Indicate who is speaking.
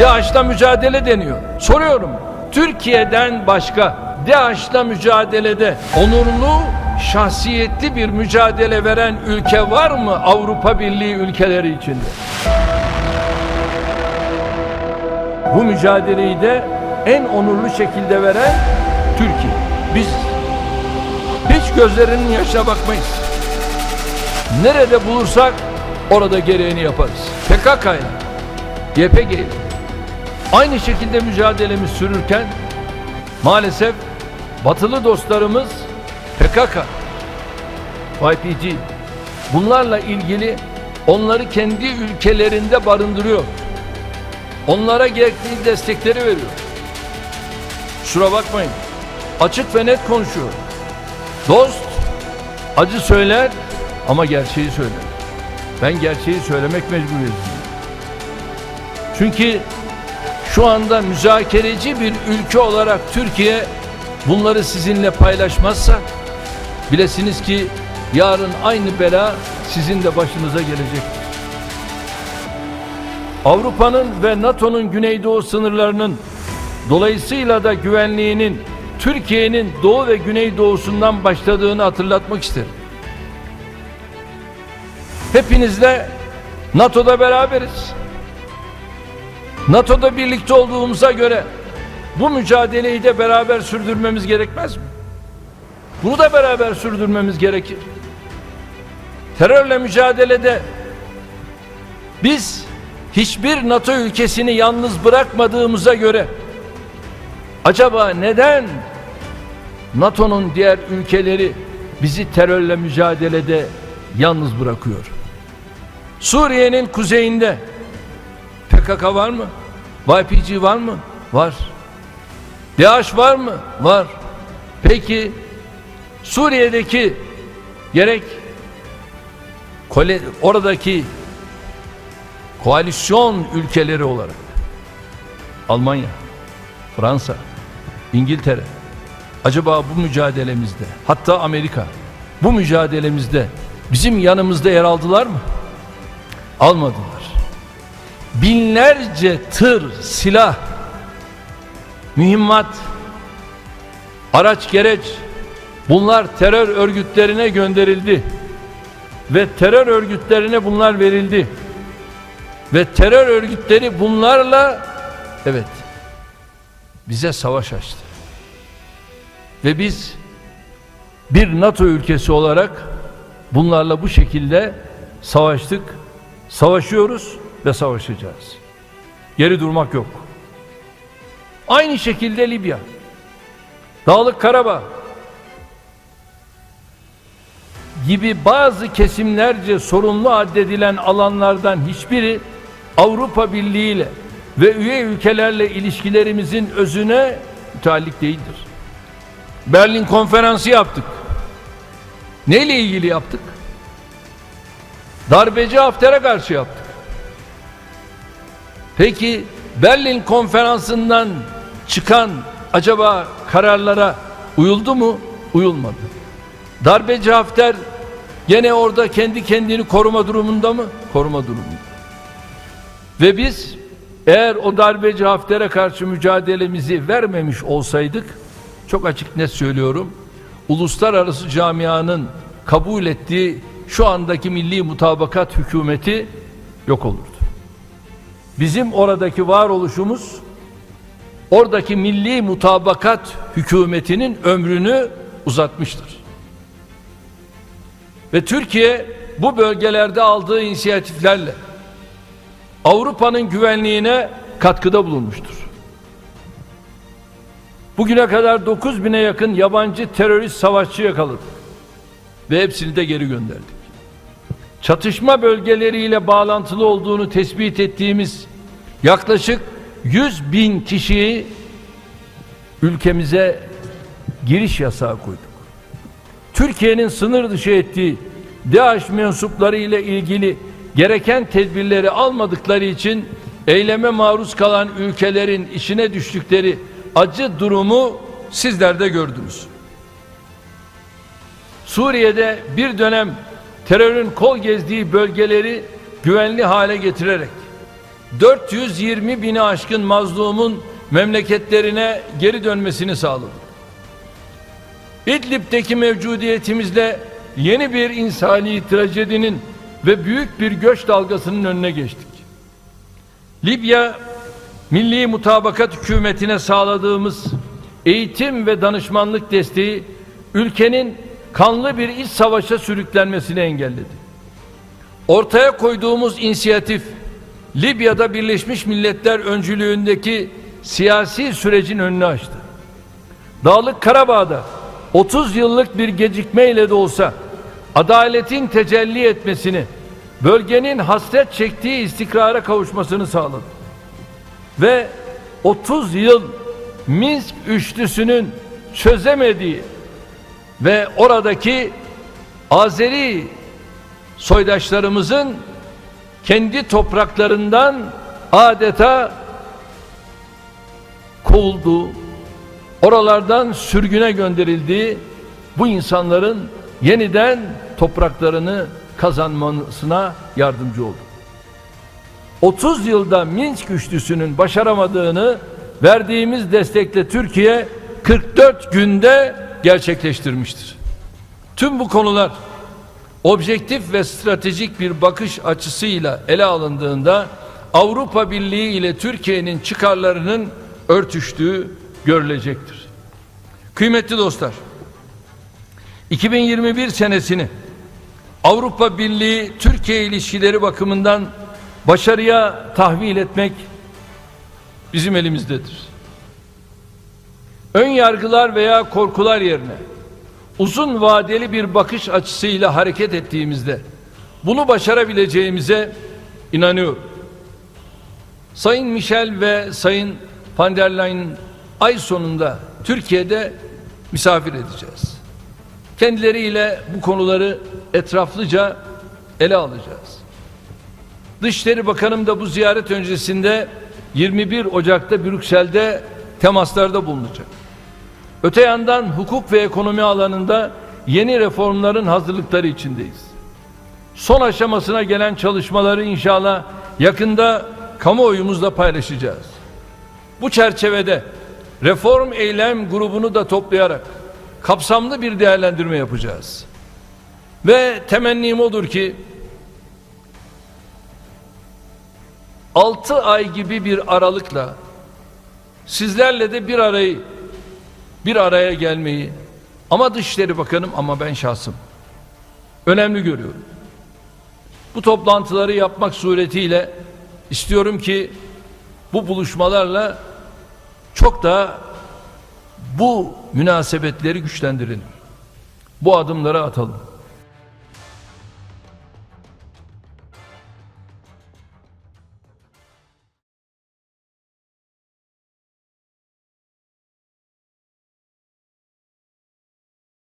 Speaker 1: DAEŞ'la mücadele deniyor. Soruyorum. Türkiye'den başka DAEŞ'la mücadelede onurlu, şahsiyetli bir mücadele veren ülke var mı Avrupa Birliği ülkeleri içinde? Bu mücadeleyi de en onurlu şekilde veren Türkiye. Biz hiç gözlerinin yaşına bakmayız. Nerede bulursak orada gereğini yaparız. PKK'ya, YPG'ye aynı şekilde mücadelemiz sürürken maalesef batılı dostlarımız PKK, YPG bunlarla ilgili onları kendi ülkelerinde barındırıyor. Onlara gerekli destekleri veriyor. Şura bakmayın. Açık ve net konuşuyor. Dost acı söyler ama gerçeği söyler. Ben gerçeği söylemek mecburiyetindeyim. Çünkü şu anda müzakereci bir ülke olarak Türkiye bunları sizinle paylaşmazsa bilesiniz ki yarın aynı bela sizin de başınıza gelecektir. Avrupa'nın ve NATO'nun güneydoğu sınırlarının dolayısıyla da güvenliğinin Türkiye'nin doğu ve güneydoğusundan başladığını hatırlatmak isterim. Hepinizle NATO'da beraberiz. NATO'da birlikte olduğumuza göre bu mücadeleyi de beraber sürdürmemiz gerekmez mi? Bunu da beraber sürdürmemiz gerekir. Terörle mücadelede biz hiçbir NATO ülkesini yalnız bırakmadığımıza göre acaba neden NATO'nun diğer ülkeleri bizi terörle mücadelede yalnız bırakıyor? Suriye'nin kuzeyinde PKK var mı? YPG var mı? Var. DAEŞ var mı? Var. Peki Suriye'deki gerek oradaki koalisyon ülkeleri olarak Almanya, Fransa, İngiltere acaba bu mücadelemizde hatta Amerika bu mücadelemizde bizim yanımızda yer aldılar mı? Almadılar. Binlerce tır silah, mühimmat, araç gereç bunlar terör örgütlerine gönderildi ve terör örgütlerine bunlar verildi. Ve terör örgütleri bunlarla evet bize savaş açtı. Ve biz bir NATO ülkesi olarak bunlarla bu şekilde savaştık, savaşıyoruz ve savaşacağız. Geri durmak yok. Aynı şekilde Libya, Dağlık Karabağ gibi bazı kesimlerce sorunlu addedilen alanlardan hiçbiri Avrupa Birliği ile ve üye ülkelerle ilişkilerimizin özüne müteallik değildir. Berlin konferansı yaptık. Neyle ilgili yaptık? Darbeci Hafter'e karşı yaptık. Peki Berlin konferansından çıkan acaba kararlara uyuldu mu? Uyulmadı. Darbeci Hafter gene orada kendi kendini koruma durumunda mı? Koruma durumunda. Ve biz eğer o darbeci Hafter'e karşı mücadelemizi vermemiş olsaydık çok açık net söylüyorum uluslararası camianın kabul ettiği şu andaki milli mutabakat hükümeti yok olurdu. Bizim oradaki varoluşumuz oradaki milli mutabakat hükümetinin ömrünü uzatmıştır. Ve Türkiye bu bölgelerde aldığı inisiyatiflerle Avrupa'nın güvenliğine katkıda bulunmuştur. Bugüne kadar 9 bine yakın yabancı terörist savaşçı yakaladık ve hepsini de geri gönderdik. Çatışma bölgeleriyle bağlantılı olduğunu tespit ettiğimiz yaklaşık 100 bin kişiyi ülkemize giriş yasağı koyduk. Türkiye'nin sınır dışı ettiği DAEŞ mensupları ile ilgili gereken tedbirleri almadıkları için eyleme maruz kalan ülkelerin içine düştükleri acı durumu sizler de gördünüz. Suriye'de bir dönem terörün kol gezdiği bölgeleri güvenli hale getirerek 420 bini aşkın mazlumun memleketlerine geri dönmesini sağladık. İdlib'deki mevcudiyetimizle yeni bir insani trajedinin ve büyük bir göç dalgasının önüne geçtik. Libya Milli Mutabakat Hükümetine sağladığımız eğitim ve danışmanlık desteği ülkenin kanlı bir iç savaşa sürüklenmesini engelledi. Ortaya koyduğumuz inisiyatif Libya'da Birleşmiş Milletler öncülüğündeki siyasi sürecin önünü açtı. Dağlık Karabağ'da 30 yıllık bir gecikmeyle de olsa adaletin tecelli etmesini, bölgenin hasret çektiği istikrara kavuşmasını sağladı. Ve 30 yıl Minsk üçlüsünün çözemediği ve oradaki Azeri soydaşlarımızın kendi topraklarından adeta kovulduğu, oralardan sürgüne gönderildiği bu insanların yeniden topraklarını kazanmasına yardımcı oldu. 30 yılda Minsk üçlüsünün başaramadığını verdiğimiz destekle Türkiye 44 günde gerçekleştirmiştir. Tüm bu konular objektif ve stratejik bir bakış açısıyla ele alındığında Avrupa Birliği ile Türkiye'nin çıkarlarının örtüştüğü görülecektir. Kıymetli dostlar, 2021 senesini Avrupa Birliği Türkiye ilişkileri bakımından başarıya tahvil etmek bizim elimizdedir. Ön yargılar veya korkular yerine uzun vadeli bir bakış açısıyla hareket ettiğimizde bunu başarabileceğimize inanıyorum. Sayın Michel ve Sayın van der Leyen ay sonunda Türkiye'de misafir edeceğiz. Kendileriyle bu konuları etraflıca ele alacağız. Dışişleri Bakanım da bu ziyaret öncesinde 21 Ocak'ta Brüksel'de temaslarda bulunacak. Öte yandan hukuk ve ekonomi alanında yeni reformların hazırlıkları içindeyiz. Son aşamasına gelen çalışmaları inşallah yakında kamuoyumuzla paylaşacağız. Bu çerçevede reform eylem grubunu da toplayarak kapsamlı bir değerlendirme yapacağız. Ve temennim odur ki 6 ay gibi bir aralıkla sizlerle de bir arayı bir araya gelmeyi ama Dışişleri Bakanım ama ben şahsım önemli görüyorum. Bu toplantıları yapmak suretiyle istiyorum ki bu buluşmalarla çok daha bu münasebetleri güçlendirelim. Bu adımları atalım.